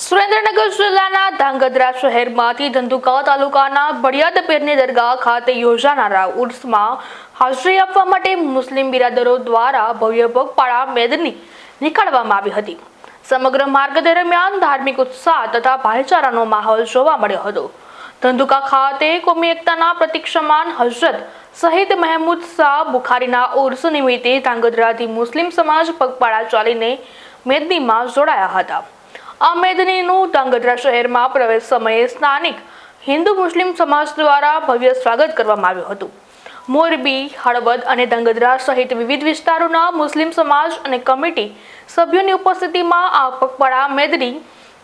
સુરેન્દ્રનગર જિલ્લાના ધાંગધ્રા શહેરમાંથી ધંધુકા તાલુકાના બળિયાદપીરની દરગાહ ખાતે યોજાનારા ઉર્સમાં હાજરી આપવા માટે મુસ્લિમ બિરાદરો દ્વારા ભવ્ય પગપાળા મેદની નીકાળવામાં આવી હતી. સમગ્ર માર્ગ દરમિયાન ધાર્મિક ઉત્સાહ તથા ભાઈચારાનો માહોલ જોવા મળ્યો હતો. ધંધુકા ખાતે કોમી એકતાના પ્રતિક્ષમાન હજરત શહીદ મહેમૂદ શાહ બુખારીના ઉર્સ નિમિત્તે ધાંગધ્રાથી મુસ્લિમ સમાજ પગપાળા ચાલીને મેદનીમાં જોડાયા હતા. આ મેદનીનું ધાંગધ્રા શહેરમાં પ્રવેશ સમયે સ્થાનિક હિન્દુ મુસ્લિમ સમાજ દ્વારા ભવ્ય સ્વાગત કરવામાં આવ્યું હતું. મોરબી, હળવદ અને ધાંગધ્રા સહિત વિવિધ વિસ્તારોના મુસ્લિમ સમાજ અને કમિટી સભ્યોની ઉપસ્થિતિમાં આ પગપાળા મેદની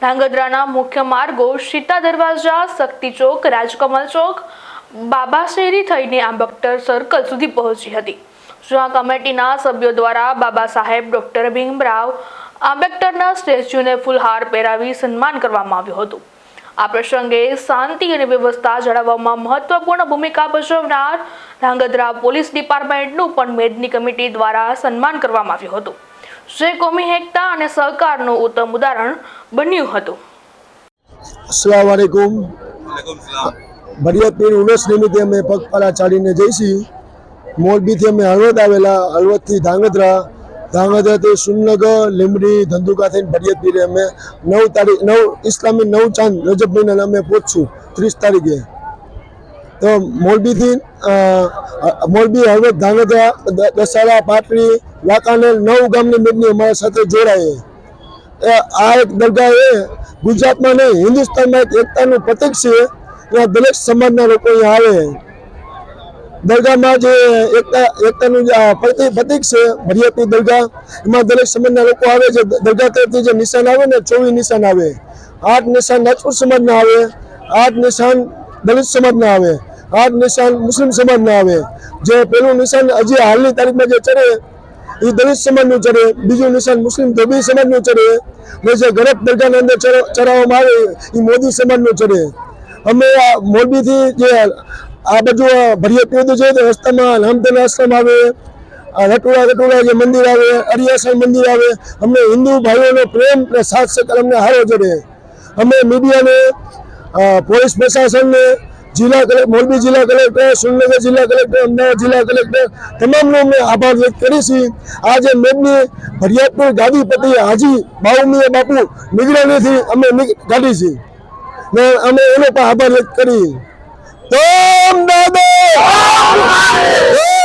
ધાંગધ્રાના મુખ્ય માર્ગો સીતા દરવાજા, શક્તિ ચોક, રાજકમલ ચોક, બાબા શેરી થઈને આંબેડકર સર્કલ સુધી પહોંચી હતી. જ્યાં કમિટીના સભ્યો દ્વારા બાબા સાહેબ ડોક્ટર ભીમરાવ આંબેડકરના સ્ટેચ્યુને ફૂલહાર પહેરાવી સન્માન કરવામાં આવ્યું હતું. આ પ્રસંગે શાંતિ અને વ્યવસ્થા જાળવવામાં મહત્વપૂર્ણ ભૂમિકા ભજવનાર ધ્રાંગધ્રા પોલીસ ડિપાર્ટમેન્ટનું પણ મેદની કમિટી દ્વારા સન્માન કરવામાં આવ્યું હતું. જે કોમી એકતા અને સહકારનું ઉત્તમ ઉદાહરણ બન્યું હતું. અસલામ વાલેકુમ ભરિયા ઉલસ નિમિત્તે અમે પગપાળા ચાલીને જઈશી. મોરબીથી અમે હળવદ આવેલા હળવદથી ધાંગધ્રા ધાંગધ્રાથી સુનગર લીમડી ધંધુકા થઈને ભરિયત પીરે અમે નવ તારીખ, નવ ઇસ્લામી નવ ચાંદ રજબ મહિનાને અમે પહોંચશું, ત્રીસ તારીખે. તો મોરબીથી મોરબી, હળવદ ધાંગધ્રા દ- દસાડા પાટડી, વાંકાનેર નવ ગામની મેદની અમારા સાથે જોડાય એ આ એક દરગાહ એ ગુજરાતમાં નહીં, હિન્દુસ્તાનમાં એક એકતાનું પ્રતિક છે. ત્યાં દરેક સમાજના લોકો અહીંયા આવે. દરગાહમાં જે એકતા, એકતાનું જે પ્રતીક છે, ભરિયાપી દરગાહ, એમાં દરેક સમાજના લોકો આવે છે. દરગાહ તરફથી જે નિશાન આવે ને, ચોવીસ નિશાન આવે. આઠ નિશાન રાજપૂત સમાજના આવે, આઠ નિશાન દલિત સમાજના આવે, આઠ નિશાન મુસ્લિમ સમાજના આવે. જે પેલું નિશાન હજી હાલની તારીખમાં જે ચડે, એ દલિત સમાજનું ચડે, બીજું નિશાન મુસ્લિમ ધોબી સમાજનું ચડે, ને જે ગરબ દરગાહની અંદર ચડ- ચડાવવામાં આવે, એ મોદી સમાજનું ચડે. અમે આ મોરબીથી જે આ ભરિયા પીવું છે તો રસ્તામાં રામધન આશ્રમ આવે. રટુડા રટુડા જે મંદિર આવે, અરિયાસણ મંદિર આવે. અમને હિન્દુ ભાઈઓનો પ્રેમ અને સાથ સહકાર અમને હારો ચડે અમે મીડિયાને પોલીસ પ્રશાસનને, જિલ્લા કલેક્ટર, મોરબી જિલ્લા કલેક્ટર, સુરેન્દ્રનગર જિલ્લા કલેક્ટર, અમદાવાદ જિલ્લા કલેક્ટર, તમામનો અમે આભાર વ્યક્ત કરી છીએ. આજે મેદની ભરિયાદપુર ગાદીપતિ હાજી બાઉમીએ બાપુ નિગરાનીથી અમે ગાડી છીએ. ને અમે એનો પણ આભાર વ્યક્ત કરી Dom Dado! Dom